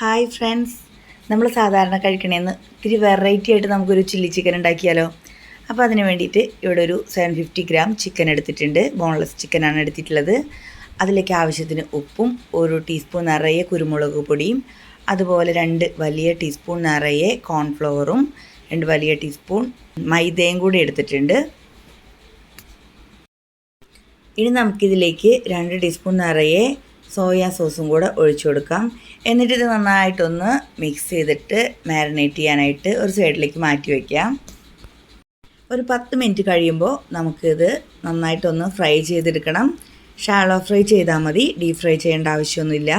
Hi friends നമ്മൾ സാധാരണ കഴിക്കണേന്ന് ഇത്തിരി വെറൈറ്റി ആയിട്ട് നമുക്കൊരു ചില്ലി ചിക്കൻ ഉണ്ടാക്കിയാലോ? അപ്പോൾ അതിന് വേണ്ടിയിട്ട് ഇവിടെ ഒരു സെവൻ ഫിഫ്റ്റി ഗ്രാം ചിക്കൻ എടുത്തിട്ടുണ്ട്. ബോൺലെസ് ചിക്കനാണ് എടുത്തിട്ടുള്ളത്. അതിലേക്ക് ആവശ്യത്തിന് ഉപ്പും ഒരു ടീസ്പൂൺ നിറയെ കുരുമുളക് പൊടിയും അതുപോലെ രണ്ട് വലിയ ടീസ്പൂൺ നിറയെ കോൺഫ്ലവറും രണ്ട് വലിയ ടീസ്പൂൺ മൈദയും കൂടി എടുത്തിട്ടുണ്ട്. ഇനി നമുക്കിതിലേക്ക് രണ്ട് ടീസ്പൂൺ നിറയെ സോയാ സോസും കൂടെ ഒഴിച്ചു കൊടുക്കാം. എന്നിട്ട് ഇത് നന്നായിട്ടൊന്ന് മിക്സ് ചെയ്തിട്ട് മാരിനേറ്റ് ചെയ്യാനായിട്ട് ഒരു സൈഡിലേക്ക് മാറ്റി വയ്ക്കാം ഒരു പത്ത് മിനിറ്റ് കഴിയുമ്പോൾ നമുക്കിത് നന്നായിട്ടൊന്ന് ഫ്രൈ ചെയ്തെടുക്കണം. ഷാലോ ഫ്രൈ ചെയ്താൽ മതി. ഡീപ് ഫ്രൈ ചെയ്യേണ്ട ആവശ്യമൊന്നുമില്ല.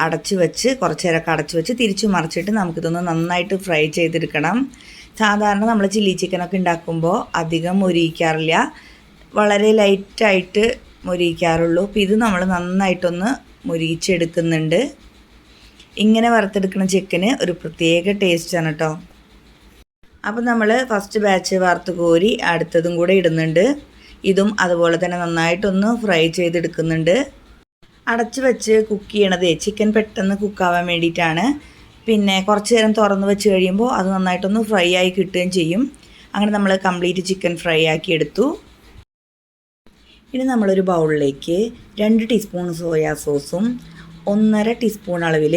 അടച്ചു വെച്ച് കുറച്ച് നേരമൊക്കെ അടച്ചു വെച്ച് തിരിച്ചു മറിച്ചിട്ട് നമുക്കിതൊന്ന് നന്നായിട്ട് ഫ്രൈ ചെയ്തെടുക്കണം. സാധാരണ നമ്മൾ ചില്ലി ചിക്കനൊക്കെ ഉണ്ടാക്കുമ്പോൾ അധികം മൊരിയിക്കാറില്ല. വളരെ ലൈറ്റായിട്ട് മൊരിയിക്കാറുള്ളൂ. അപ്പോൾ ഇത് നമ്മൾ നന്നായിട്ടൊന്ന് മൊരിയിച്ചെടുക്കുന്നുണ്ട്. ഇങ്ങനെ വറുത്തെടുക്കുന്ന ചിക്കന് ഒരു പ്രത്യേക ടേസ്റ്റാണ് കേട്ടോ അപ്പോൾ നമ്മൾ ഫസ്റ്റ് ബാച്ച് വറുത്ത് കോരി അടുത്തതും കൂടെ ഇടുന്നുണ്ട്. ഇതും അതുപോലെ തന്നെ നന്നായിട്ടൊന്ന് ഫ്രൈ ചെയ്തെടുക്കുന്നുണ്ട്. അടച്ചു വെച്ച് കുക്ക് ചെയ്യണതേ ചിക്കൻ പെട്ടെന്ന് കുക്കാവാൻ വേണ്ടിയിട്ടാണ്. പിന്നെ കുറച്ച് നേരം തുറന്ന് വെച്ച് കഴിയുമ്പോൾ അത് നന്നായിട്ടൊന്ന് ഫ്രൈ ആയി കിട്ടുകയും ചെയ്യും. അങ്ങനെ നമ്മൾ കംപ്ലീറ്റ് ചിക്കൻ ഫ്രൈ ആക്കി എടുത്തു. ഇനി നമ്മളൊരു ബൗളിലേക്ക് രണ്ട് ടീസ്പൂൺ സോയാ സോസും ഒന്നര ടീസ്പൂൺ അളവിൽ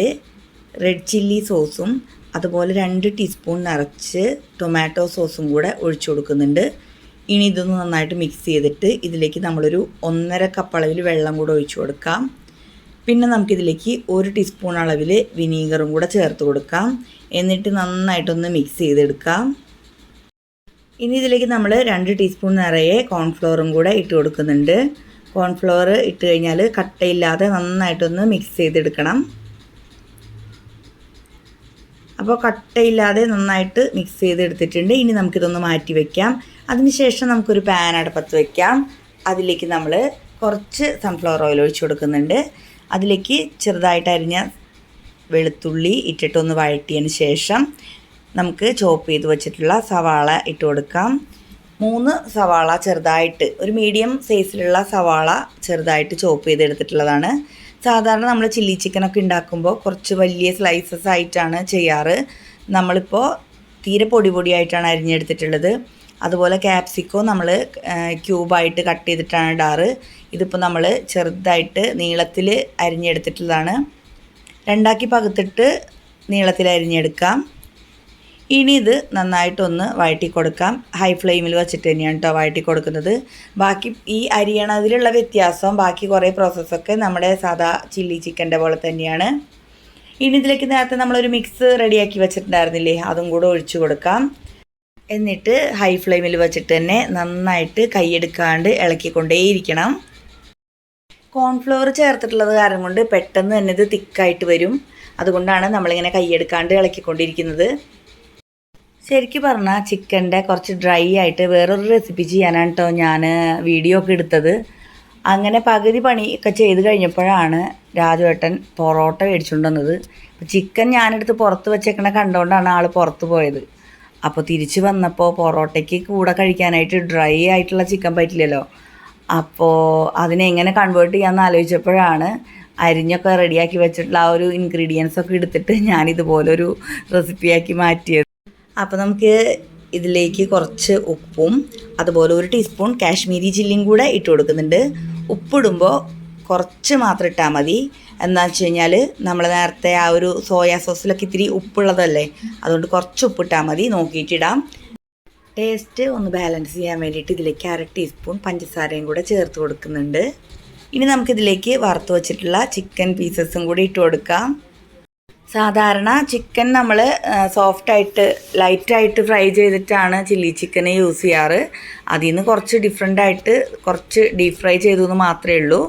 റെഡ് ചില്ലി സോസും അതുപോലെ രണ്ട് ടീസ്പൂൺ നിറച്ച് ടൊമാറ്റോ സോസും കൂടെ ഒഴിച്ചു കൊടുക്കുന്നുണ്ട്. ഇനി ഇതൊന്ന് നന്നായിട്ട് മിക്സ് ചെയ്തിട്ട് ഇതിലേക്ക് നമ്മളൊരു ഒന്നര കപ്പ് അളവിൽ വെള്ളം കൂടെ ഒഴിച്ചു കൊടുക്കാം. പിന്നെ നമുക്കിതിലേക്ക് ഒരു ടീസ്പൂൺ അളവിൽ വിനീഗറും കൂടെ ചേർത്ത് കൊടുക്കാം. എന്നിട്ട് നന്നായിട്ടൊന്ന് മിക്സ് ചെയ്തെടുക്കാം. ഇനി ഇതിലേക്ക് നമ്മൾ രണ്ട് ടീസ്പൂൺ നിറയെ കോൺഫ്ലോറും കൂടെ ഇട്ട് കൊടുക്കുന്നുണ്ട്. കോൺഫ്ലോർ ഇട്ട് കഴിഞ്ഞാൽ കട്ടയില്ലാതെ നന്നായിട്ടൊന്ന് മിക്സ് ചെയ്തെടുക്കണം. അപ്പോൾ കട്ടയില്ലാതെ നന്നായിട്ട് മിക്സ് ചെയ്തെടുത്തിട്ടുണ്ട്. ഇനി നമുക്കിതൊന്ന് മാറ്റി വയ്ക്കാം അതിനുശേഷം നമുക്കൊരു പാൻ അടുപ്പത്ത് വയ്ക്കാം അതിലേക്ക് നമ്മൾ കുറച്ച് സൺഫ്ലവർ ഓയിൽ ഒഴിച്ചു കൊടുക്കുന്നുണ്ട്. അതിലേക്ക് ചെറുതായിട്ട് അരിഞ്ഞ വെളുത്തുള്ളി ഇട്ടിട്ടൊന്ന് വഴറ്റിയതിന് ശേഷം നമുക്ക് ചോപ്പ് ചെയ്ത് വെച്ചിട്ടുള്ള സവാള ഇട്ട് കൊടുക്കാം. മൂന്ന് സവാള ചെറുതായിട്ട് ഒരു മീഡിയം സൈസിലുള്ള സവാള ചെറുതായിട്ട് ചോപ്പ് ചെയ്തെടുത്തിട്ടുള്ളതാണ് സാധാരണ നമ്മൾ ചില്ലി ചിക്കനൊക്കെ ഉണ്ടാക്കുമ്പോൾ കുറച്ച് വലിയ സ്ലൈസസ് ആയിട്ടാണ് ചെയ്യാറ്. നമ്മളിപ്പോൾ തീരെ പൊടി പൊടിയായിട്ടാണ് അരിഞ്ഞെടുത്തിട്ടുള്ളത്. അതുപോലെ ക്യാപ്സിക്കോ നമ്മൾ ക്യൂബായിട്ട് കട്ട് ചെയ്തിട്ടാണ് ഇടാറ്. ഇതിപ്പോൾ നമ്മൾ ചെറുതായിട്ട് നീളത്തിൽ അരിഞ്ഞെടുത്തിട്ടുള്ളതാണ്. രണ്ടാക്കി പകുത്തിട്ട് നീളത്തിൽ അരിഞ്ഞെടുക്കാം. ഇനി ഇത് നന്നായിട്ടൊന്ന് വഴറ്റി കൊടുക്കാം ഹൈ ഫ്ലെയിമിൽ വെച്ചിട്ട് തന്നെയാണ് കേട്ടോ വഴറ്റി കൊടുക്കുന്നത് ബാക്കി ഈ അരിയണതിലുള്ള വ്യത്യാസം. ബാക്കി കുറേ പ്രോസസ്സൊക്കെ നമ്മുടെ സാധാ ചില്ലി ചിക്കന്റെ പോലെ തന്നെയാണ്. ഇനി ഇതിലേക്ക് നേരത്തെ നമ്മളൊരു മിക്സ് റെഡിയാക്കി വെച്ചിട്ടുണ്ടായിരുന്നില്ലേ? അതും കൂടെ ഒഴിച്ചു കൊടുക്കാം. എന്നിട്ട് ഹൈ ഫ്ലെയിമിൽ വെച്ചിട്ട് തന്നെ നന്നായിട്ട് കൈയെടുക്കാണ്ട് ഇളക്കിക്കൊണ്ടേയിരിക്കണം. കോൺഫ്ലവർ ചേർത്തിട്ടുള്ളത് കാരണം കൊണ്ട് പെട്ടെന്ന് തന്നെ ഇത് തിക്കായിട്ട് വരും. അതുകൊണ്ടാണ് നമ്മളിങ്ങനെ കൈയെടുക്കാണ്ട് ഇളക്കിക്കൊണ്ടിരിക്കുന്നത്. ശരിക്കും പറഞ്ഞാൽ ചിക്കന്റെ കുറച്ച് ഡ്രൈ ആയിട്ട് വേറൊരു റെസിപ്പി ചെയ്യാനാണ് കേട്ടോ ഞാൻ വീഡിയോ ഒക്കെ എടുത്തത്. അങ്ങനെ പകുതി പണി ഒക്കെ ചെയ്ത് കഴിഞ്ഞപ്പോഴാണ് രാജുവേട്ടൻ പൊറോട്ട മേടിച്ചുകൊണ്ട് വന്നത്. അപ്പോൾ ചിക്കൻ ഞാനെടുത്ത് പുറത്ത് വെച്ചേക്കണ കണ്ടുകൊണ്ടാണ് ആൾ പുറത്ത് പോയത്. അപ്പോൾ തിരിച്ച് വന്നപ്പോൾ പൊറോട്ടയ്ക്ക് കൂടെ കഴിക്കാനായിട്ട് ഡ്രൈ ആയിട്ടുള്ള ചിക്കൻ പറ്റില്ലല്ലോ. അപ്പോൾ അതിനെ എങ്ങനെ കൺവേർട്ട് ചെയ്യാമെന്ന് ആലോചിച്ചപ്പോഴാണ് അരിഞ്ഞൊക്കെ റെഡിയാക്കി വെച്ചിട്ടുള്ള ആ ഒരു ഇൻഗ്രീഡിയൻസ് ഒക്കെ എടുത്തിട്ട് ഞാനിതുപോലൊരു റെസിപ്പിയാക്കി മാറ്റിയത്. അപ്പോൾ നമുക്ക് ഇതിലേക്ക് കുറച്ച് ഉപ്പും അതുപോലെ ഒരു ടീസ്പൂൺ കാശ്മീരി ചില്ലിയും കൂടെ ഇട്ട് കൊടുക്കുന്നുണ്ട്. ഉപ്പിടുമ്പോൾ കുറച്ച് മാത്രം ഇട്ടാൽ മതി. എന്താ വെച്ച് കഴിഞ്ഞാൽ നമ്മൾ നേരത്തെ ആ ഒരു സോയാ സോസിലൊക്കെ ഇത്തിരി ഉപ്പുള്ളതല്ലേ? അതുകൊണ്ട് കുറച്ച് ഉപ്പിട്ടാൽ മതി. നോക്കിയിട്ടിടാം ടേസ്റ്റ് ഒന്ന് ബാലൻസ് ചെയ്യാൻ വേണ്ടിയിട്ട് ഇതിലേക്ക് അര ടീസ്പൂൺ പഞ്ചസാരയും കൂടെ ചേർത്ത് കൊടുക്കുന്നുണ്ട്. ഇനി നമുക്കിതിലേക്ക് വറുത്ത് വെച്ചിട്ടുള്ള ചിക്കൻ പീസസും കൂടി ഇട്ട് കൊടുക്കാം. സാധാരണ ചിക്കൻ നമ്മൾ സോഫ്റ്റായിട്ട് ലൈറ്റായിട്ട് ഫ്രൈ ചെയ്തിട്ടാണ് ചില്ലി ചിക്കൻ യൂസ് ചെയ്യാറ്. അതിൽ നിന്ന് കുറച്ച് ഡിഫറെന്റ് ആയിട്ട് കുറച്ച് ഡീപ് ഫ്രൈ ചെയ്തു എന്ന് മാത്രമേ ഉള്ളൂ.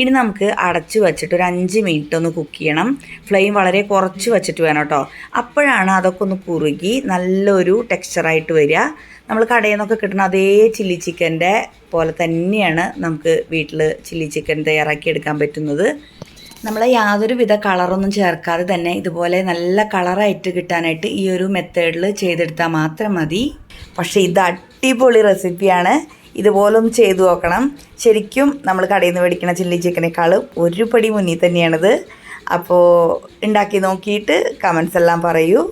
ഇനി നമുക്ക് അടച്ച് വെച്ചിട്ട് ഒരു അഞ്ച് മിനിറ്റ് ഒന്ന് കുക്ക് ചെയ്യണം. ഫ്ലെയിം വളരെ കുറച്ച് വെച്ചിട്ട് വേണം കേട്ടോ. അപ്പോഴാണ് അതൊക്കെ ഒന്ന് കുറുകി നല്ലൊരു ടെക്സ്ചറായിട്ട് വരിക. നമ്മൾ കടയിൽ നിന്നൊക്കെ കിട്ടുന്ന അതേ ചില്ലി ചിക്കന്റെ പോലെ തന്നെയാണ് നമുക്ക് വീട്ടിൽ ചില്ലി ചിക്കൻ തയ്യാറാക്കി എടുക്കാൻ പറ്റുന്നത്. നമ്മൾ യാതൊരുവിധ കളറൊന്നും ചേർക്കാതെ തന്നെ ഇതുപോലെ നല്ല കളറായിട്ട് കിട്ടാനായിട്ട് ഈ ഒരു മെത്തേഡിൽ ചെയ്തെടുത്താൽ മാത്രം മതി. പക്ഷേ ഇത് അടിപൊളി റെസിപ്പിയാണ് ഇതുപോലും ചെയ്തു നോക്കണം. ശരിക്കും നമ്മൾ കടയിൽ നിന്ന് മേടിക്കുന്ന ചില്ലി ചിക്കനേക്കാളും ഒരു പടി മുന്നിൽ തന്നെയാണിത്. അപ്പോൾ ഉണ്ടാക്കി നോക്കിയിട്ട് കമൻസ് എല്ലാം പറയൂ.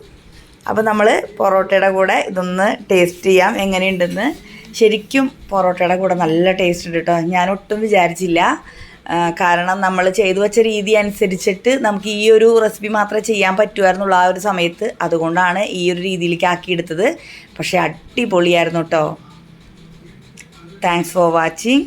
അപ്പോൾ നമ്മൾ പൊറോട്ടയുടെ കൂടെ ഇതൊന്ന് ടേസ്റ്റ് ചെയ്യാം എങ്ങനെയുണ്ടെന്ന്. ശരിക്കും പൊറോട്ടയുടെ കൂടെ നല്ല ടേസ്റ്റ് ഉണ്ട് കേട്ടോ ഞാൻ ഒട്ടും വിചാരിച്ചില്ല. കാരണം നമ്മൾ ചെയ്തു വെച്ച രീതി അനുസരിച്ചിട്ട് നമുക്ക് ഈ ഒരു റെസിപ്പി മാത്രമേ ചെയ്യാൻ പറ്റുമായിരുന്നുള്ളൂ ആ ഒരു സമയത്ത്. അതുകൊണ്ടാണ് ഈ ഒരു രീതിയിലേക്ക് ആക്കിയെടുത്തത്. പക്ഷേ അടിപൊളിയായിരുന്നു കേട്ടോ താങ്ക്സ് ഫോർ വാച്ചിങ്